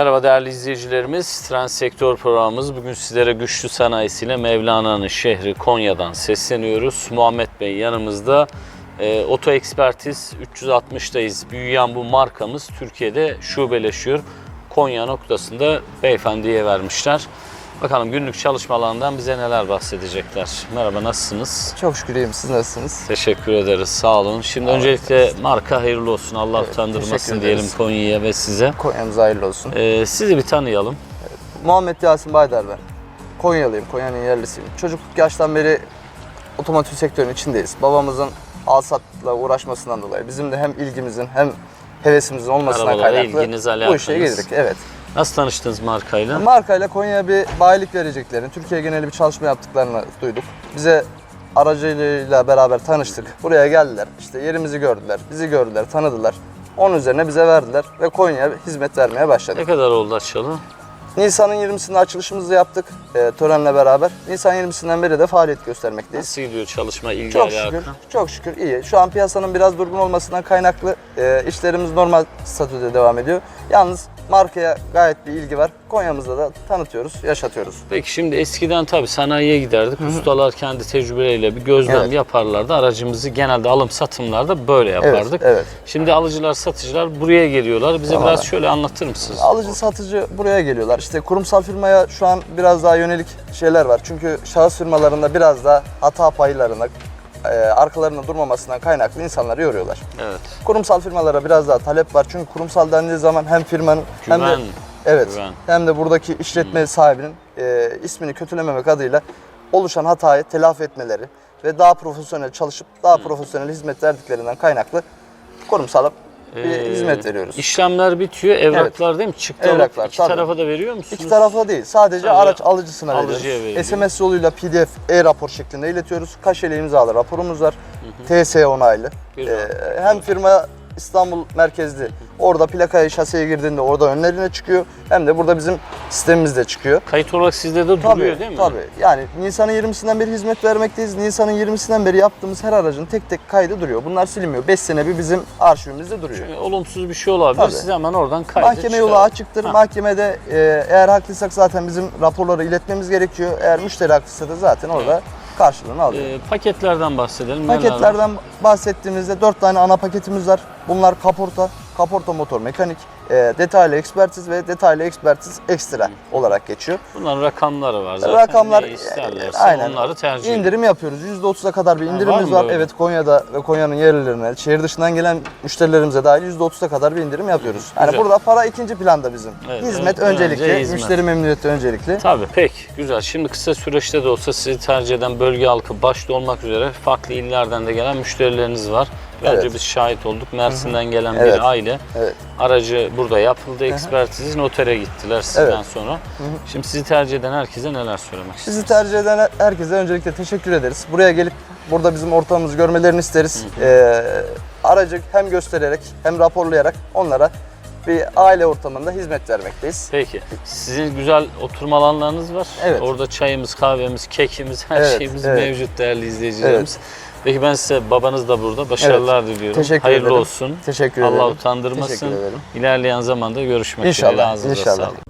Merhaba değerli izleyicilerimiz. Trend Sektör programımız bugün sizlere güçlü sanayisiyle Mevlana'nın şehri Konya'dan sesleniyoruz. Muhammed Bey yanımızda. E, Oto Ekspertiz 360'dayız. Büyüyen bu markamız Türkiye'de şubeleşiyor. Konya noktasında beyefendiye vermişler. Bakalım günlük çalışmalarından bize neler bahsedecekler. Merhaba nasılsınız? Çok şükür iyiyim. Siz nasılsınız? Teşekkür ederiz. Sağ olun. Şimdi öncelikle marka hayırlı olsun. Allah Evet, utandırmasın diyelim. Konya'ya ve size. Konya'mız hayırlı olsun. E, sizi bir tanıyalım. Muhammed Yasin Baydar ben. Konyalıyım, Konya'nın yerlisiyim. Çocukluk yaştan beri otomotiv sektörünün içindeyiz. Babamızın alsatla uğraşmasından dolayı bizim de hem ilgimizin hem hevesimizin olmasından Arabalara kaynaklı ilginiz, bu işe girdik. Evet. Nasıl tanıştınız markayla? Markayla Konya'ya bir bayilik vereceklerini, Türkiye geneli bir çalışma yaptıklarını duyduk. Bize aracılığıyla beraber tanıştık. Buraya geldiler. İşte yerimizi gördüler, bizi gördüler, tanıdılar. Onun üzerine bize verdiler ve Konya'ya hizmet vermeye başladık. Ne kadar oldu açalı? Nisan'ın 20'sinde açılışımızı yaptık e, törenle beraber. Nisan 20'sinden beri de faaliyet göstermekteyiz. Nasıl gidiyor çalışma, ilgi Çok alaka? şükür, çok şükür iyi. Şu an piyasanın biraz durgun olmasından kaynaklı e, işlerimiz normal statüde devam ediyor. Yalnız markaya gayet bir ilgi var. Konya'mızda da tanıtıyoruz, yaşatıyoruz. Peki şimdi eskiden tabii sanayiye giderdik. Ustalar kendi tecrübeleriyle bir gözlem Evet. yaparlardı. Aracımızı genelde alım satımlarda böyle Evet, yapardık. evet. Şimdi alıcılar, satıcılar buraya geliyorlar. Bize Tamam. biraz şöyle anlatır mısınız? Alıcı satıcı buraya geliyorlar. İşte kurumsal firmaya şu an biraz daha yönelik şeyler var. Çünkü şahıs firmalarında biraz daha hata paylarına, e, arkalarında durmamasından kaynaklı insanları yoruyorlar. Evet. Kurumsal firmalara biraz daha talep var. Çünkü kurumsal dendiği zaman hem firmanın hem Güven. de evet güven. hem de buradaki işletme sahibinin e, ismini kötülememek adıyla oluşan hatayı telafi etmeleri ve daha profesyonel çalışıp daha profesyonel hizmet verdiklerinden kaynaklı kurumsal bir Ee, hizmet veriyoruz. İşlemler bitiyor. Evraklar değil mi? Çıktı Evraklar, iki tabii. tarafa da veriyor musunuz? İki tarafa değil, sadece Sadece araç alıcısına alıcıya veriyoruz. veriliyor. SMS yoluyla PDF, e-rapor şeklinde iletiyoruz. Kaşeli imzalı raporumuz var. TS onaylı. Güzel. Ee, hem firma İstanbul merkezli. Orada plakaya şaseye girdiğinde orada önlerine çıkıyor. Hem de burada bizim sistemimizde çıkıyor. Kayıt olarak sizde de duruyor değil mi? Tabii. Yani Nisan'ın 20'sinden beri hizmet vermekteyiz. Nisan'ın 20'sinden beri yaptığımız her aracın tek tek kaydı duruyor. Bunlar silinmiyor. 5 sene bir bizim arşivimizde duruyor. Ee, Olumsuz bir şey olabilir. Tabii. Siz hemen oradan kaydı Mahkeme yolu çıkarın. açıktır. Ha. Mahkemede e, eğer haklıysak zaten bizim raporları iletmemiz gerekiyor. Eğer müşteri haklıysa da zaten orada karşılığını alıyor. Ee, paketlerden bahsedelim. Paketlerden bahsettiğimizde 4 tane ana paketimiz var. Bunlar kaporta, kaporta motor mekanik, e, detaylı ekspertiz ve detaylı ekspertiz ekstra olarak geçiyor. Bunların rakamları var zaten. Rakamlar isterlerse aynen. onları tercih. İndirim yapıyoruz. %30'a kadar bir var indirimimiz mı var. böyle? Evet Konya'da ve Konya'nın yerlilerine, şehir dışından gelen müşterilerimize dahil %30'a kadar bir indirim yapıyoruz. Yani Güzel. burada para ikinci planda bizim. Evet, hizmet evet, öncelikli, önce hizmet. müşteri memnuniyeti öncelikli. Tabii pek güzel. Şimdi kısa süreçte de olsa sizi tercih eden bölge halkı başta olmak üzere farklı illerden de gelen müşterileriniz var. Ve Evet. Biz şahit olduk. Mersin'den gelen Evet. bir aile. Evet. Aracı burada yapıldı. Ekspertiziz notere gittiler sizden Evet. sonra. Şimdi sizi tercih eden herkese neler söylemek istersiniz? Sizi tercih eden herkese öncelikle teşekkür ederiz. Buraya gelip burada bizim ortamımızı görmelerini isteriz. Ee, aracı hem göstererek hem raporlayarak onlara bir aile ortamında hizmet vermekteyiz. Peki. Sizin güzel oturma alanlarınız var. Evet. Orada çayımız, kahvemiz, kekimiz, her Evet, şeyimiz evet. mevcut değerli izleyicilerimiz. Peki ben size babanız da burada. Başarılar diliyorum. Teşekkür Hayırlı olsun. olsun. Teşekkür Allah ederim. utandırmasın. Teşekkür ederim. İlerleyen zamanda görüşmek İnşallah, dileğiyle. Ağzınıza inşallah. sağlık.